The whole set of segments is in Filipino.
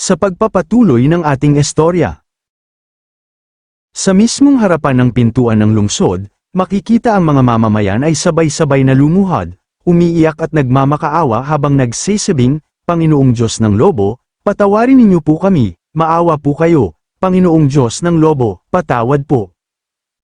sa pagpapatuloy ng ating istorya. Sa mismong harapan ng pintuan ng lungsod, makikita ang mga mamamayan ay sabay-sabay na lumuhad, umiiyak at nagmamakaawa habang nagsisabing, Panginoong Diyos ng Lobo, patawarin ninyo po kami, maawa po kayo, Panginoong Diyos ng Lobo, patawad po.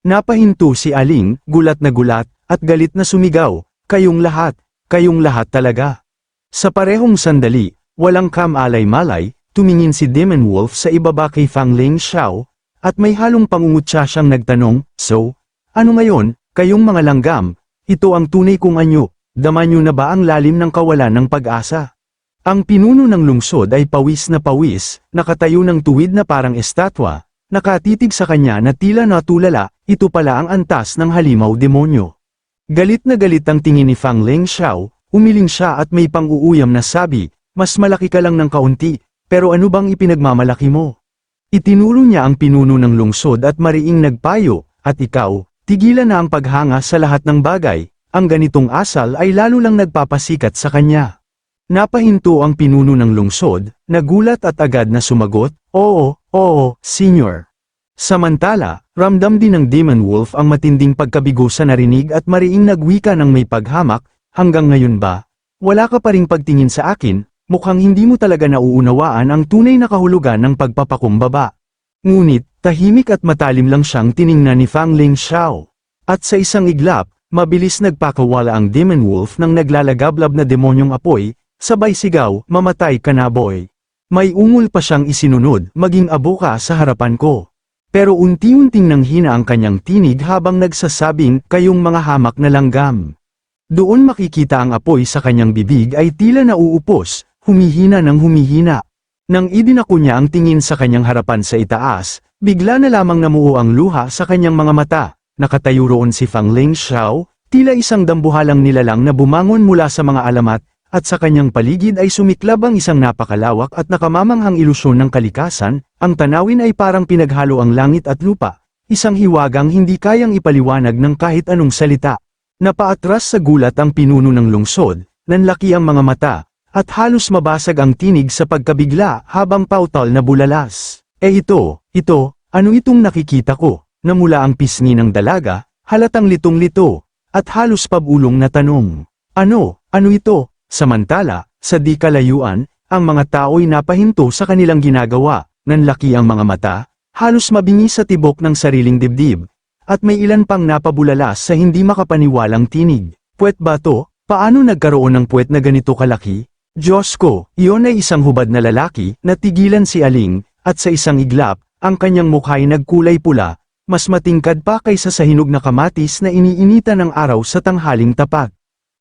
Napahinto si Aling, gulat na gulat, at galit na sumigaw, kayong lahat, kayong lahat talaga. Sa parehong sandali, walang kamalay-malay, tumingin si Demon Wolf sa ibaba kay Fang Ling Xiao, at may halong pangungutya siyang nagtanong, So, ano ngayon, kayong mga langgam, ito ang tunay kong anyo, dama nyo na ba ang lalim ng kawalan ng pag-asa? Ang pinuno ng lungsod ay pawis na pawis, nakatayo ng tuwid na parang estatwa, nakatitig sa kanya na tila natulala, ito pala ang antas ng halimaw demonyo. Galit na galit ang tingin ni Fang Ling Xiao, umiling siya at may pang-uuyam na sabi, mas malaki ka lang ng kaunti, pero ano bang ipinagmamalaki mo? Itinuro niya ang pinuno ng lungsod at mariing nagpayo, at ikaw, tigilan na ang paghanga sa lahat ng bagay, ang ganitong asal ay lalo lang nagpapasikat sa kanya. Napahinto ang pinuno ng lungsod, nagulat at agad na sumagot, Oo, oo, senior. Samantala, ramdam din ng Demon Wolf ang matinding pagkabigo sa narinig at mariing nagwika ng may paghamak, hanggang ngayon ba? Wala ka pa ring pagtingin sa akin, mukhang hindi mo talaga nauunawaan ang tunay na kahulugan ng pagpapakumbaba. Ngunit, tahimik at matalim lang siyang tiningnan ni Fang Ling Xiao. At sa isang iglap, mabilis nagpakawala ang Demon Wolf ng naglalagablab na demonyong apoy, sabay sigaw, mamatay ka na boy. May ungol pa siyang isinunod, maging abo ka sa harapan ko. Pero unti-unting nanghina ang kanyang tinig habang nagsasabing, kayong mga hamak na langgam. Doon makikita ang apoy sa kanyang bibig ay tila nauupos, humihina ng humihina. Nang idinako niya ang tingin sa kanyang harapan sa itaas, bigla na lamang namuo ang luha sa kanyang mga mata. Nakatayo roon si Fang Ling Xiao, tila isang dambuhalang nilalang na bumangon mula sa mga alamat, at sa kanyang paligid ay sumiklab ang isang napakalawak at nakamamanghang ilusyon ng kalikasan, ang tanawin ay parang pinaghalo ang langit at lupa, isang hiwagang hindi kayang ipaliwanag ng kahit anong salita. Napaatras sa gulat ang pinuno ng lungsod, nanlaki ang mga mata, at halos mabasag ang tinig sa pagkabigla habang pautal na bulalas. Eh ito, ito, ano itong nakikita ko, na mula ang pisngi ng dalaga, halatang litong-lito, at halos pabulong na tanong. Ano, ano ito? Samantala, sa di kalayuan, ang mga tao'y napahinto sa kanilang ginagawa, nanlaki ang mga mata, halos mabingi sa tibok ng sariling dibdib, at may ilan pang napabulalas sa hindi makapaniwalang tinig. Puwet ba to? Paano nagkaroon ng puwet na ganito kalaki? Diyos ko, iyon ay isang hubad na lalaki, natigilan si Aling, at sa isang iglap, ang kanyang mukha'y nagkulay pula, mas matingkad pa kaysa sa hinog na kamatis na iniinita ng araw sa tanghaling tapat.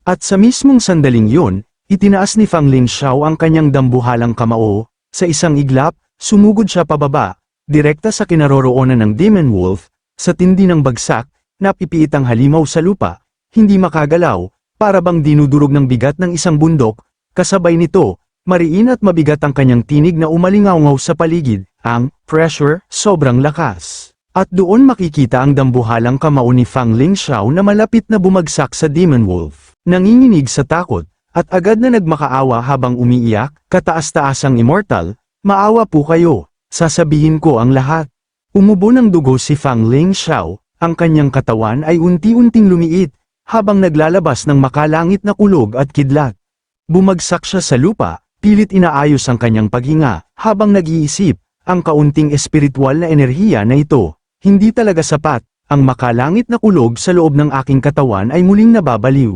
At sa mismong sandaling yun, itinaas ni Fang Lin Xiao ang kanyang dambuhalang kamao, sa isang iglap, sumugod siya pababa, direkta sa kinaroroonan ng Demon Wolf, sa tindi ng bagsak, napipiit ang halimaw sa lupa, hindi makagalaw, para bang dinudurog ng bigat ng isang bundok, kasabay nito, mariin at mabigat ang kanyang tinig na umalingawngaw sa paligid, ang pressure, sobrang lakas. At doon makikita ang dambuhalang kamao ni Fang Ling Xiao na malapit na bumagsak sa Demon Wolf. Nanginginig sa takot, at agad na nagmakaawa habang umiiyak, kataas-taasang immortal, maawa po kayo, sasabihin ko ang lahat. Umubo ng dugo si Fang Ling Xiao, ang kanyang katawan ay unti-unting lumiit, habang naglalabas ng makalangit na kulog at kidlat. Bumagsak siya sa lupa, pilit inaayos ang kanyang paghinga, habang nag-iisip, ang kaunting espiritual na enerhiya na ito, hindi talaga sapat, ang makalangit na kulog sa loob ng aking katawan ay muling nababaliw.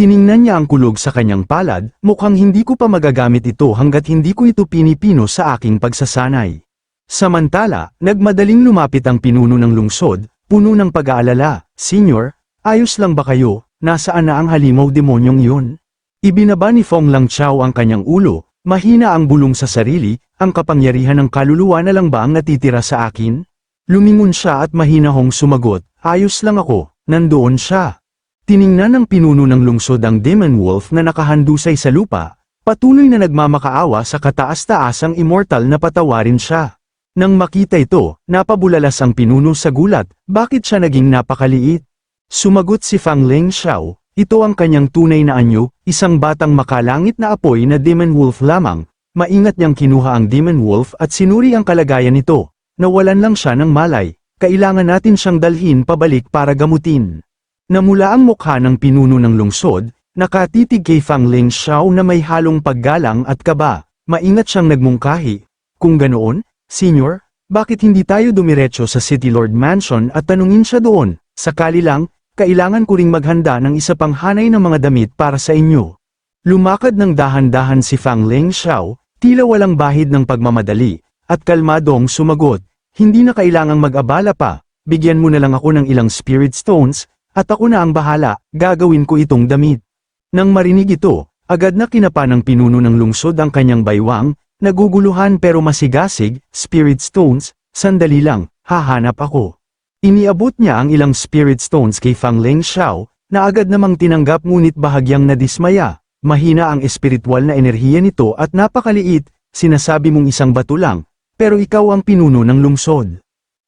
Tiningnan niya ang kulog sa kanyang palad, mukhang hindi ko pa magagamit ito hanggat hindi ko ito pinipino sa aking pagsasanay. Samantala, nagmadaling lumapit ang pinuno ng lungsod, puno ng pag-aalala, Senior, ayos lang ba kayo, nasaan na ang halimaw demonyong yun? Ibinaba ni Fong Lang Chao ang kanyang ulo, mahina ang bulong sa sarili, ang kapangyarihan ng kaluluwa na lang ba ang natitira sa akin? Lumingon siya at mahinahong sumagot, ayos lang ako, nandoon siya. Tiningnan ng pinuno ng lungsod ang Demon Wolf na nakahandusay sa lupa, patuloy na nagmamakaawa sa kataas-taasang immortal na patawarin siya. Nang makita ito, napabulalas ang pinuno sa gulat, bakit siya naging napakaliit? Sumagot si Fang Ling Xiao, ito ang kanyang tunay na anyo, isang batang makalangit na apoy na Demon Wolf lamang, maingat niyang kinuha ang Demon Wolf at sinuri ang kalagayan nito. Nawalan lang siya ng malay, kailangan natin siyang dalhin pabalik para gamutin. Namula ang mukha ng pinuno ng lungsod, nakatitig kay Fang Ling Xiao na may halong paggalang at kaba, maingat siyang nagmungkahi. Kung ganoon, Senior, bakit hindi tayo dumiretso sa City Lord Mansion at tanungin siya doon? Sakali lang, kailangan ko ring maghanda ng isa pang hanay ng mga damit para sa inyo. Lumakad ng dahan-dahan si Fang Ling Xiao, tila walang bahid ng pagmamadali, at kalmadong sumagot, hindi na kailangang mag-abala pa, bigyan mo na lang ako ng ilang spirit stones, at ako na ang bahala, gagawin ko itong damit. Nang marinig ito, agad na kinapa ng pinuno ng lungsod ang kanyang baywang, naguguluhan pero masigasig, spirit stones, sandali lang, hahanap ako. Iniabot niya ang ilang spirit stones kay Fang Ling Xiao, na agad namang tinanggap ngunit bahagyang nadismaya, mahina ang espiritual na enerhiya nito at napakaliit, sinasabi mong isang bato lang, pero ikaw ang pinuno ng lungsod.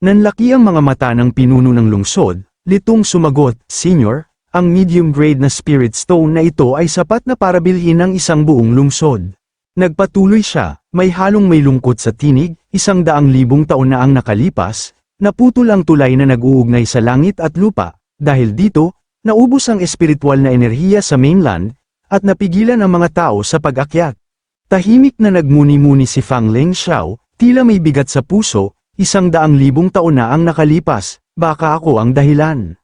Nanlaki ang mga mata ng pinuno ng lungsod, litong sumagot, Senior, ang medium grade na spirit stone na ito ay sapat na para bilhin ng isang buong lungsod. Nagpatuloy siya, may halong may lungkot sa tinig, isang daang libong taon na ang nakalipas, naputol ang tulay na nag-uugnay sa langit at lupa, dahil dito, naubos ang espiritual na enerhiya sa mainland, at napigilan ang mga tao sa pag-akyat. Tahimik na nagmuni-muni si Fang Ling Xiao, tila may bigat sa puso, isang daang libong taon na ang nakalipas, baka ako ang dahilan.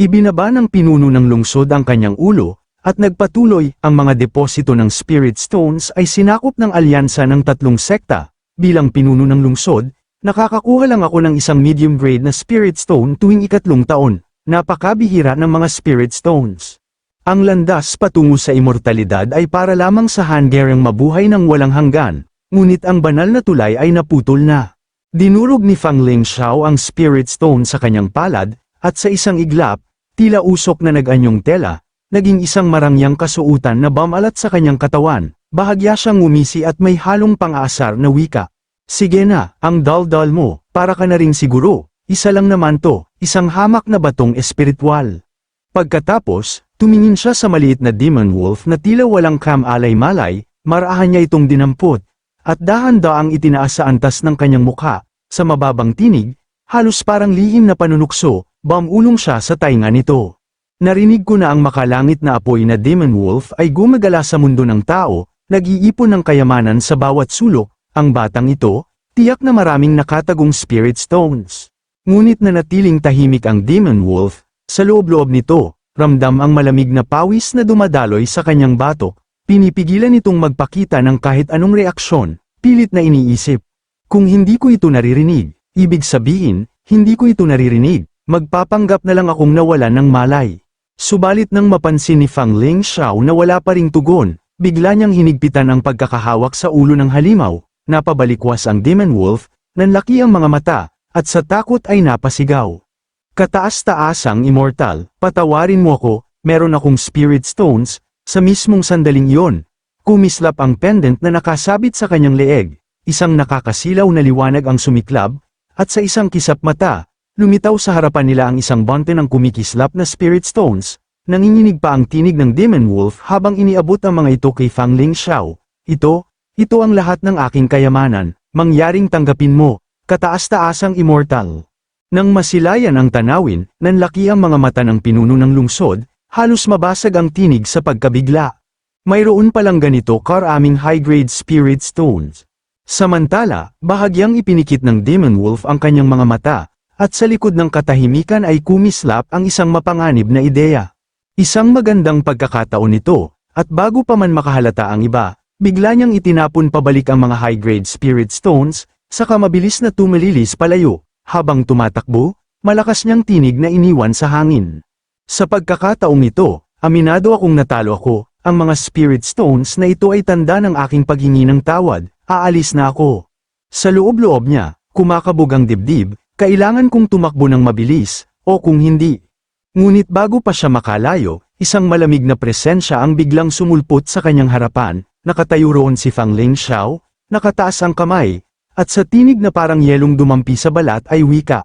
Ibinaba ng pinuno ng lungsod ang kanyang ulo, at nagpatuloy, ang mga deposito ng Spirit Stones ay sinakop ng alyansa ng tatlong sekta. Bilang pinuno ng lungsod, nakakakuha lang ako ng isang medium grade na Spirit Stone tuwing ikatlong taon. Napakabihira ng mga Spirit Stones. Ang landas patungo sa immortalidad ay para lamang sa hanggarang mabuhay ng walang hanggan, ngunit ang banal na tulay ay naputol na. Dinurog ni Fang Ling Xiao ang Spirit Stone sa kanyang palad, at sa isang iglap, tila usok na nag-anyong tela, naging isang marangyang kasuutan na bamalat sa kanyang katawan, bahagya siyang umisi at may halong pang-aasar na wika. Sige na, ang dal-dal mo, para ka na rin siguro, isa lang naman to, isang hamak na batong espiritual. Pagkatapos, tumingin siya sa maliit na demon wolf na tila walang kam-alay-malay, marahan niya itong dinampot, at dahan-daang itinaas sa antas ng kanyang mukha, sa mababang tinig, halos parang lihim na panunukso, bamulong siya sa tainga nito. Narinig ko na ang makalangit na apoy na Demon Wolf ay gumagala sa mundo ng tao, nag-iipon ng kayamanan sa bawat sulok, ang batang ito, tiyak na maraming nakatagong spirit stones. Ngunit na natiling tahimik ang Demon Wolf, sa loob-loob nito, ramdam ang malamig na pawis na dumadaloy sa kanyang batok, pinipigilan itong magpakita ng kahit anong reaksyon, pilit na iniisip. Kung hindi ko ito naririnig, ibig sabihin, hindi ko ito naririnig, magpapanggap na lang akong nawalan ng malay. Subalit nang mapansin ni Fang Ling Xiao na wala pa ring tugon, bigla niyang hinigpitan ang pagkakahawak sa ulo ng halimaw, napabalikwas ang Demon Wolf, nanlaki ang mga mata, at sa takot ay napasigaw. Kataas-taasang immortal, patawarin mo ako, meron akong spirit stones, sa mismong sandaling iyon. Kumislap ang pendant na nakasabit sa kanyang leeg, isang nakakasilaw na liwanag ang sumiklab, at sa isang kisap mata, Lumitaw sa harapan nila ang isang bante ng kumikislap na spirit stones, nanginginig pa ang tinig ng Demon Wolf habang iniabot ang mga ito kay Fang Ling Xiao. Ito, ito ang lahat ng aking kayamanan, mangyaring tanggapin mo, kataas-taasang immortal. Nang masilayan ang tanawin, nanlaki ang mga mata ng pinuno ng lungsod, halos mabasag ang tinig sa pagkabigla. Mayroon palang ganito karaming high-grade spirit stones. Samantala, bahagyang ipinikit ng Demon Wolf ang kanyang mga mata, at sa likod ng katahimikan ay kumislap ang isang mapanganib na ideya. Isang magandang pagkakataon ito, at bago pa man makahalata ang iba, bigla niyang itinapon pabalik ang mga high-grade spirit stones, saka mabilis na tumalilis palayo, habang tumatakbo, malakas niyang tinig na iniwan sa hangin. Sa pagkakataong ito, aminado akong natalo ako, ang mga spirit stones na ito ay tanda ng aking paghingi ng tawad, aalis na ako. Sa loob-loob niya, kumakabog ang dibdib, kailangan kong tumakbo ng mabilis, o kung hindi. Ngunit bago pa siya makalayo, isang malamig na presensya ang biglang sumulpot sa kanyang harapan, nakatayo roon si Fang Ling Xiao, nakataas ang kamay, at sa tinig na parang yelong dumampi sa balat ay wika.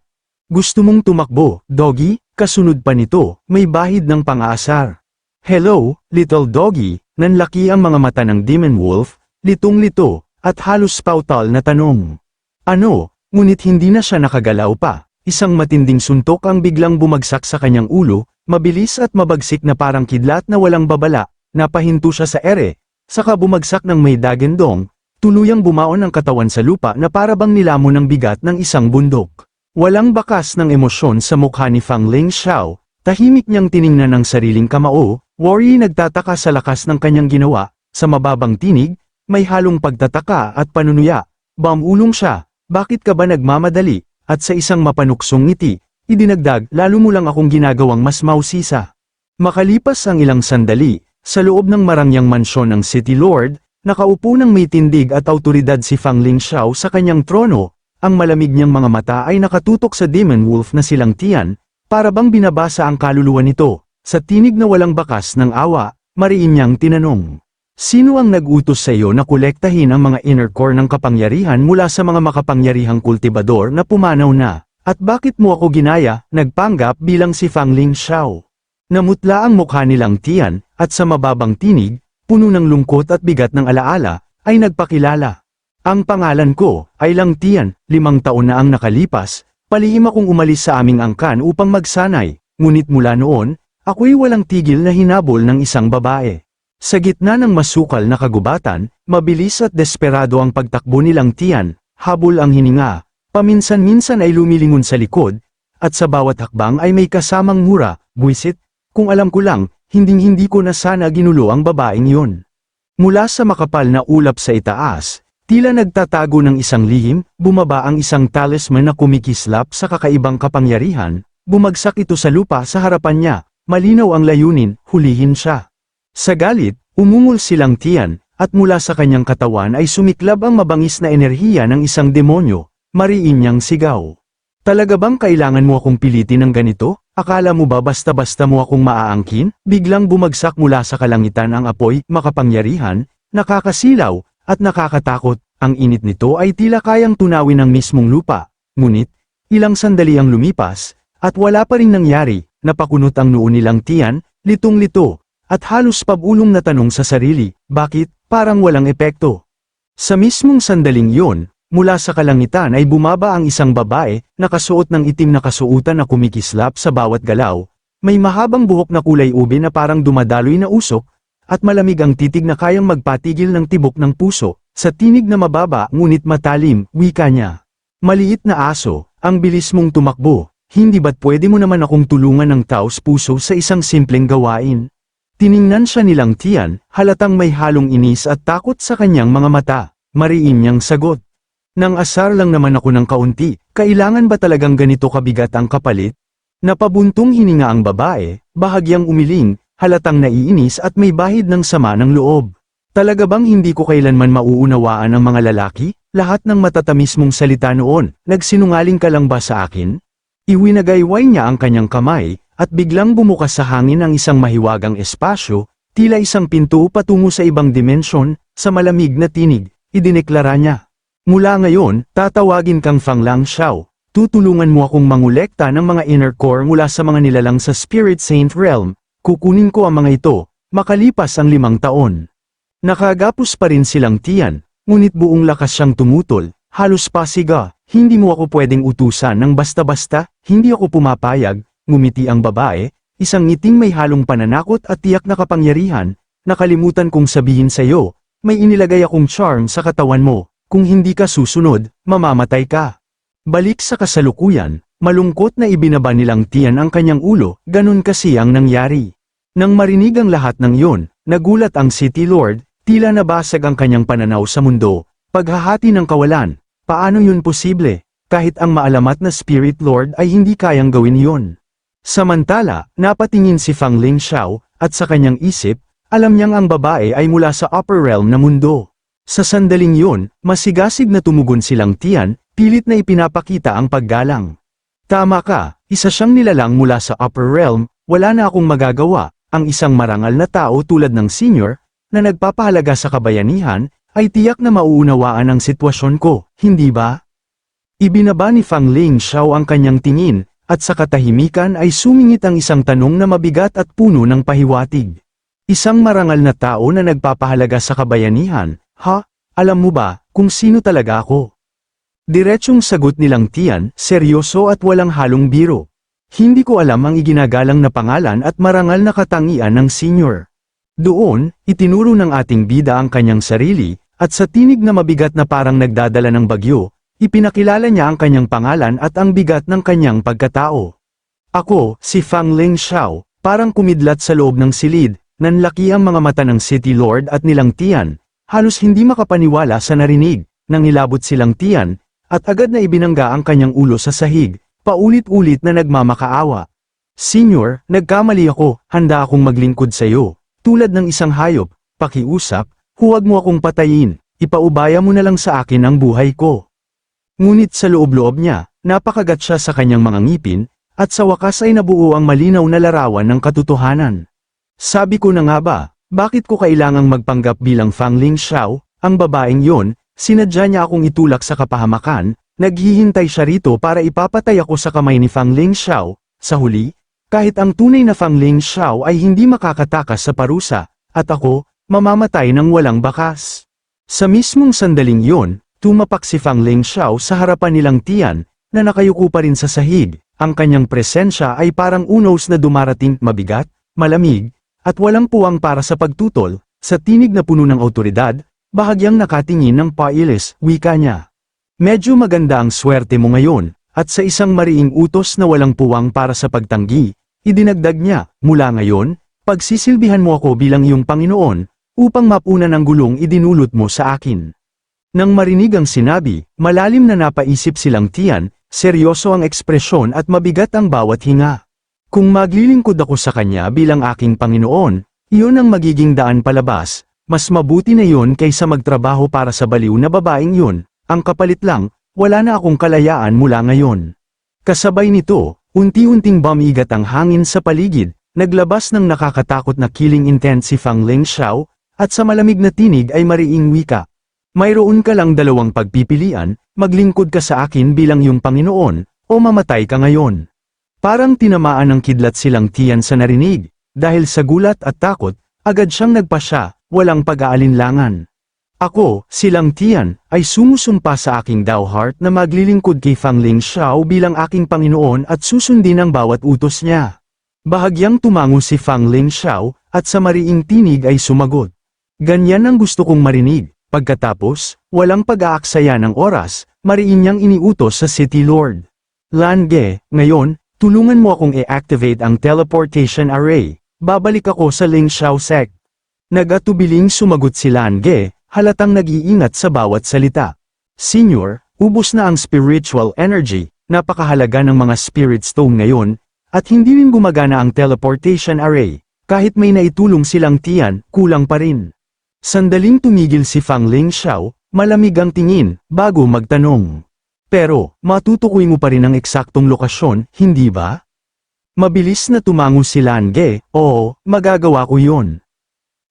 Gusto mong tumakbo, doggy? Kasunod pa nito, may bahid ng pang-aasar. Hello, little doggy, nanlaki ang mga mata ng Demon Wolf, litong-lito, at halos pautal na tanong. Ano, ngunit hindi na siya nakagalaw pa. Isang matinding suntok ang biglang bumagsak sa kanyang ulo, mabilis at mabagsik na parang kidlat na walang babala, napahinto siya sa ere, saka bumagsak ng may dagendong, tuluyang bumaon ang katawan sa lupa na parabang nilamon ng bigat ng isang bundok. Walang bakas ng emosyon sa mukha ni Fang Ling Xiao, tahimik niyang tiningnan ang sariling kamao, Worry nagtataka sa lakas ng kanyang ginawa, sa mababang tinig, may halong pagtataka at panunuya. Bamulong siya, bakit ka ba nagmamadali? At sa isang mapanuksong ngiti, idinagdag, lalo mo lang akong ginagawang mas mausisa. Makalipas ang ilang sandali, sa loob ng marangyang mansyon ng City Lord, nakaupo ng may tindig at autoridad si Fang Ling Xiao sa kanyang trono, ang malamig niyang mga mata ay nakatutok sa Demon Wolf na silang tiyan, para bang binabasa ang kaluluwa nito, sa tinig na walang bakas ng awa, mariin niyang tinanong. Sino ang nag-utos sa iyo na kolektahin ang mga inner core ng kapangyarihan mula sa mga makapangyarihang kultibador na pumanaw na? At bakit mo ako ginaya, nagpanggap bilang si Fang Ling Xiao? Namutla ang mukha nilang tiyan, at sa mababang tinig, puno ng lungkot at bigat ng alaala, ay nagpakilala. Ang pangalan ko, ay Lang Tian, limang taon na ang nakalipas, palihim akong umalis sa aming angkan upang magsanay, ngunit mula noon, ako'y walang tigil na hinabol ng isang babae. Sa gitna ng masukal na kagubatan, mabilis at desperado ang pagtakbo nilang tiyan, habol ang hininga, paminsan-minsan ay lumilingon sa likod, at sa bawat hakbang ay may kasamang mura, buwisit, kung alam ko lang, hinding-hindi ko na sana ginulo ang babaeng yon. Mula sa makapal na ulap sa itaas, tila nagtatago ng isang lihim, bumaba ang isang talisman na kumikislap sa kakaibang kapangyarihan, bumagsak ito sa lupa sa harapan niya, malinaw ang layunin, hulihin siya. Sa galit, umungol silang tiyan, at mula sa kanyang katawan ay sumiklab ang mabangis na enerhiya ng isang demonyo, mariin niyang sigaw. Talaga bang kailangan mo akong pilitin ng ganito? Akala mo ba basta-basta mo akong maaangkin? Biglang bumagsak mula sa kalangitan ang apoy, makapangyarihan, nakakasilaw, at nakakatakot, ang init nito ay tila kayang tunawin ng mismong lupa. Ngunit, ilang sandali ang lumipas, at wala pa rin nangyari, napakunot ang noo nilang tiyan, litong-lito, at halos pabulong na tanong sa sarili, bakit, parang walang epekto. Sa mismong sandaling yon, mula sa kalangitan ay bumaba ang isang babae, nakasuot ng itim na kasuutan na kumikislap sa bawat galaw, may mahabang buhok na kulay ube na parang dumadaloy na usok, at malamig ang titig na kayang magpatigil ng tibok ng puso, sa tinig na mababa ngunit matalim, wika niya. Maliit na aso, ang bilis mong tumakbo, hindi ba't pwede mo naman akong tulungan ng taos puso sa isang simpleng gawain? Tiningnan siya nilang tiyan, halatang may halong inis at takot sa kanyang mga mata. Mariin niyang sagot. Nang asar lang naman ako ng kaunti, kailangan ba talagang ganito kabigat ang kapalit? Napabuntong hininga ang babae, bahagyang umiling, halatang naiinis at may bahid ng sama ng loob. Talaga bang hindi ko kailanman mauunawaan ang mga lalaki? Lahat ng matatamis mong salita noon, nagsinungaling ka lang ba sa akin? Iwinagayway niya ang kanyang kamay, at biglang bumukas sa hangin ang isang mahiwagang espasyo, tila isang pinto patungo sa ibang dimensyon, sa malamig na tinig, idineklara niya. Mula ngayon, tatawagin kang Fanglang Xiao, tutulungan mo akong mangulekta ng mga inner core mula sa mga nilalang sa Spirit Saint Realm, kukunin ko ang mga ito, makalipas ang limang taon. Nakagapos pa rin silang tiyan, ngunit buong lakas siyang tumutol, halos pasiga, hindi mo ako pwedeng utusan ng basta-basta, hindi ako pumapayag, ngumiti ang babae, isang ngiting may halong pananakot at tiyak na kapangyarihan, nakalimutan kong sabihin sa iyo, may inilagay akong charm sa katawan mo, kung hindi ka susunod, mamamatay ka. Balik sa kasalukuyan, malungkot na ibinaba nilang tiyan ang kanyang ulo, ganun kasi ang nangyari. Nang marinig ang lahat ng yon, nagulat ang City Lord, tila nabasag ang kanyang pananaw sa mundo, paghahati ng kawalan, paano yun posible, kahit ang maalamat na Spirit Lord ay hindi kayang gawin yon. Samantala, napatingin si Fang Ling Xiao, at sa kanyang isip, alam niyang ang babae ay mula sa upper realm na mundo. Sa sandaling yun, masigasig na tumugon silang tiyan, pilit na ipinapakita ang paggalang. Tama ka, isa siyang nilalang mula sa upper realm, wala na akong magagawa, ang isang marangal na tao tulad ng senior, na nagpapahalaga sa kabayanihan, ay tiyak na mauunawaan ang sitwasyon ko, hindi ba? Ibinaba ni Fang Ling Xiao ang kanyang tingin, at sa katahimikan ay sumingit ang isang tanong na mabigat at puno ng pahiwatig. Isang marangal na tao na nagpapahalaga sa kabayanihan, ha? alam mo ba, kung sino talaga ako? Diretsyong sagot nilang Tian, seryoso at walang halong biro. Hindi ko alam ang iginagalang na pangalan at marangal na katangian ng senior. Doon, itinuro ng ating bida ang kanyang sarili, at sa tinig na mabigat na parang nagdadala ng bagyo, ipinakilala niya ang kanyang pangalan at ang bigat ng kanyang pagkatao. Ako, si Fang Ling Xiao, parang kumidlat sa loob ng silid, nanlaki ang mga mata ng City Lord at nilang Tian, halos hindi makapaniwala sa narinig, nang ilabot silang Tian, at agad na ibinangga ang kanyang ulo sa sahig, paulit-ulit na nagmamakaawa. Senior, nagkamali ako, handa akong maglingkod sa iyo. Tulad ng isang hayop, pakiusap, huwag mo akong patayin, ipaubaya mo na lang sa akin ang buhay ko. Ngunit sa loob-loob niya, napakagat siya sa kanyang mga ngipin, at sa wakas ay nabuo ang malinaw na larawan ng katotohanan. Sabi ko na nga ba, bakit ko kailangang magpanggap bilang Fang Ling Xiao, ang babaeng yon, sinadya niya akong itulak sa kapahamakan, naghihintay siya rito para ipapatay ako sa kamay ni Fang Ling Xiao, sa huli, kahit ang tunay na Fang Ling Xiao ay hindi makakatakas sa parusa, at ako, mamamatay ng walang bakas. Sa mismong sandaling yon, tumapak si Fang Ling Xiao sa harapan nilang tiyan, na nakayuko pa rin sa sahig, ang kanyang presensya ay parang unos na dumarating, mabigat, malamig, at walang puwang para sa pagtutol, sa tinig na puno ng autoridad, bahagyang nakatingin ng pailis, wika niya. Medyo maganda ang swerte mo ngayon, at sa isang mariing utos na walang puwang para sa pagtanggi, idinagdag niya, mula ngayon, pagsisilbihan mo ako bilang iyong Panginoon, upang mapunan ang gulong idinulot mo sa akin. Nang marinig ang sinabi, malalim na napaisip silang tiyan, seryoso ang ekspresyon at mabigat ang bawat hinga. Kung maglilingkod ako sa kanya bilang aking Panginoon, iyon ang magiging daan palabas, mas mabuti na yon kaysa magtrabaho para sa baliw na babaeng yun, ang kapalit lang, wala na akong kalayaan mula ngayon. Kasabay nito, unti-unting bumigat ang hangin sa paligid, naglabas ng nakakatakot na killing intent si Fang Ling Xiao, at sa malamig na tinig ay mariing wika. Mayroon ka lang dalawang pagpipilian, maglingkod ka sa akin bilang yung Panginoon, o mamatay ka ngayon. Parang tinamaan ng kidlat silang tiyan sa narinig, dahil sa gulat at takot, agad siyang nagpasya, walang pag-aalinlangan. Ako, silang tiyan, ay sumusumpa sa aking Dao Heart na maglilingkod kay Fang Ling Xiao bilang aking Panginoon at susundin ang bawat utos niya. Bahagyang tumango si Fang Ling Xiao, at sa mariing tinig ay sumagot. Ganyan ang gusto kong marinig. Pagkatapos, walang pag-aaksaya ng oras, mariin niyang iniutos sa City Lord. Lan Ge, ngayon, tulungan mo akong i-activate ang teleportation array. Babalik ako sa Ling Xiao sect. Nagatubiling sumagot si Lan Ge, halatang nag-iingat sa bawat salita. Senior, ubos na ang spiritual energy, napakahalaga ng mga spirit stone ngayon, at hindi rin gumagana ang teleportation array. Kahit may naitulong silang tiyan, kulang pa rin. Sandaling tumigil si Fang Ling Xiao, malamig ang tingin, bago magtanong. Pero, matutukoy mo pa rin ang eksaktong lokasyon, hindi ba? Mabilis na tumango si Lan Ge, oo, magagawa ko yon.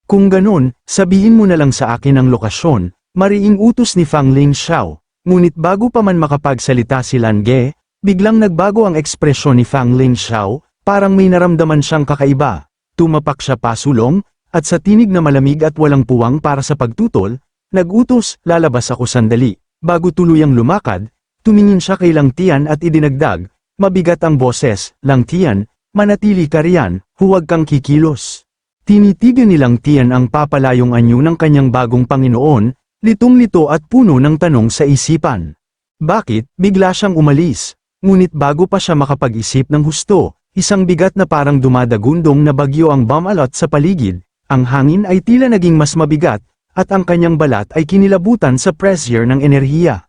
Kung ganun, sabihin mo na lang sa akin ang lokasyon, mariing utos ni Fang Ling Xiao, ngunit bago pa man makapagsalita si Lan Ge, biglang nagbago ang ekspresyon ni Fang Ling Xiao, parang may naramdaman siyang kakaiba. Tumapak siya pasulong, at sa tinig na malamig at walang puwang para sa pagtutol, nagutos, lalabas ako sandali. Bago tuluyang lumakad, tumingin siya kay Langtian at idinagdag, mabigat ang boses, Langtian, manatili ka riyan, huwag kang kikilos. Tinitigan ni Langtian ang papalayong anyo ng kanyang bagong Panginoon, litong-lito at puno ng tanong sa isipan. Bakit, bigla siyang umalis, ngunit bago pa siya makapag-isip ng husto, isang bigat na parang dumadagundong na bagyo ang bumalot sa paligid, ang hangin ay tila naging mas mabigat, at ang kanyang balat ay kinilabutan sa pressure ng enerhiya.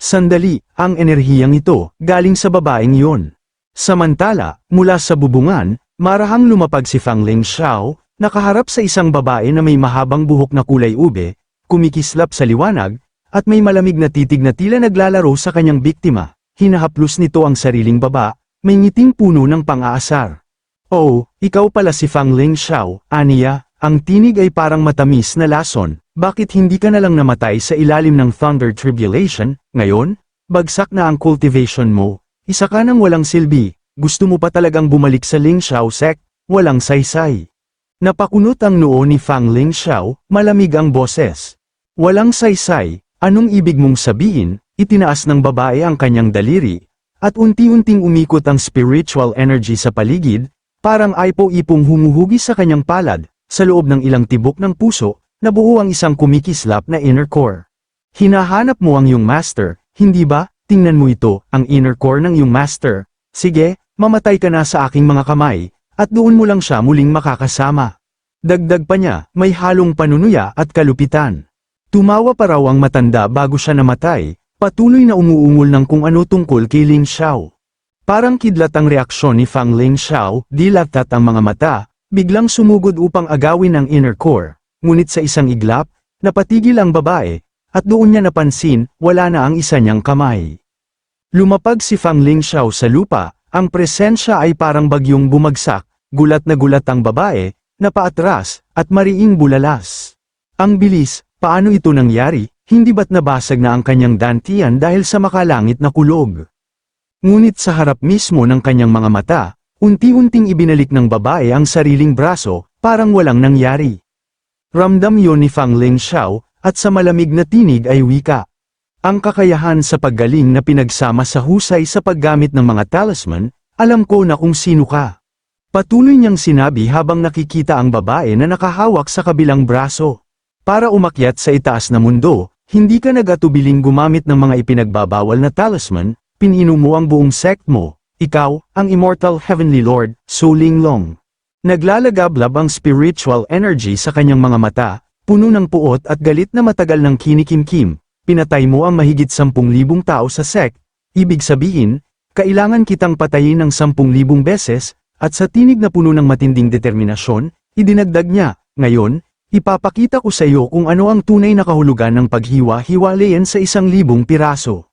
Sandali, ang enerhiyang ito, galing sa babaeng iyon. Samantala, mula sa bubungan, marahang lumapag si Fang Ling Xiao, nakaharap sa isang babae na may mahabang buhok na kulay ube, kumikislap sa liwanag, at may malamig na titig na tila naglalaro sa kanyang biktima. Hinahaplos nito ang sariling baba, may ngiting puno ng pang-aasar. Oh, ikaw pala si Fang Ling Xiao, Aniya, ang tinig ay parang matamis na lason, bakit hindi ka na lang namatay sa ilalim ng Thunder Tribulation, ngayon? Bagsak na ang cultivation mo, isa ka nang walang silbi, gusto mo pa talagang bumalik sa Ling Xiao sect, walang saysay. Napakunot ang noo ni Fang Ling Xiao, malamig ang boses. Walang saysay, anong ibig mong sabihin, itinaas ng babae ang kanyang daliri, at unti-unting umikot ang spiritual energy sa paligid, parang aipo-ipong humuhugi sa kanyang palad, sa loob ng ilang tibok ng puso, nabuo ang isang kumikislap na inner core. Hinahanap mo ang iyong master, hindi ba? Tingnan mo ito, ang inner core ng iyong master. Sige, mamatay ka na sa aking mga kamay, at doon mo lang siya muling makakasama. Dagdag pa niya, may halong panunuya at kalupitan. Tumawa pa raw ang matanda bago siya namatay, patuloy na umuungol ng kung ano tungkol kay Ling Xiao. Parang kidlat ang reaksyon ni Fang Ling Xiao, dilatat ang mga mata, biglang sumugod upang agawin ang inner core, ngunit sa isang iglap, napatigil ang babae, at doon niya napansin, wala na ang isa niyang kamay. Lumapag si Fang Ling Xiao sa lupa, ang presensya ay parang bagyong bumagsak, gulat na gulat ang babae, napaatras, at mariing bulalas. Ang bilis, paano ito nangyari, hindi ba't nabasag na ang kanyang dantian dahil sa makalangit na kulog? Ngunit sa harap mismo ng kanyang mga mata, unti-unting ibinalik ng babae ang sariling braso, parang walang nangyari. Ramdam yon ni Fang Ling Xiao, at sa malamig na tinig ay wika. Ang kakayahan sa paggaling na pinagsama sa husay sa paggamit ng mga talisman, alam ko na kung sino ka. Patuloy niyang sinabi habang nakikita ang babae na nakahawak sa kabilang braso. Para umakyat sa itaas na mundo, hindi ka nagatubiling gumamit ng mga ipinagbabawal na talisman, pinino ang buong sect mo, ikaw, ang immortal heavenly lord, Su Linglong. Naglalagablab ang spiritual energy sa kanyang mga mata, puno ng puot at galit na matagal ng kinikimkim, pinatay mo ang mahigit 10,000 tao sa sect, ibig sabihin, kailangan kitang patayin ng 10,000 beses, at sa tinig na puno ng matinding determinasyon, idinagdag niya, ngayon, ipapakita ko sa iyo kung ano ang tunay na kahulugan ng paghiwa-hiwalayan sa isang libong piraso.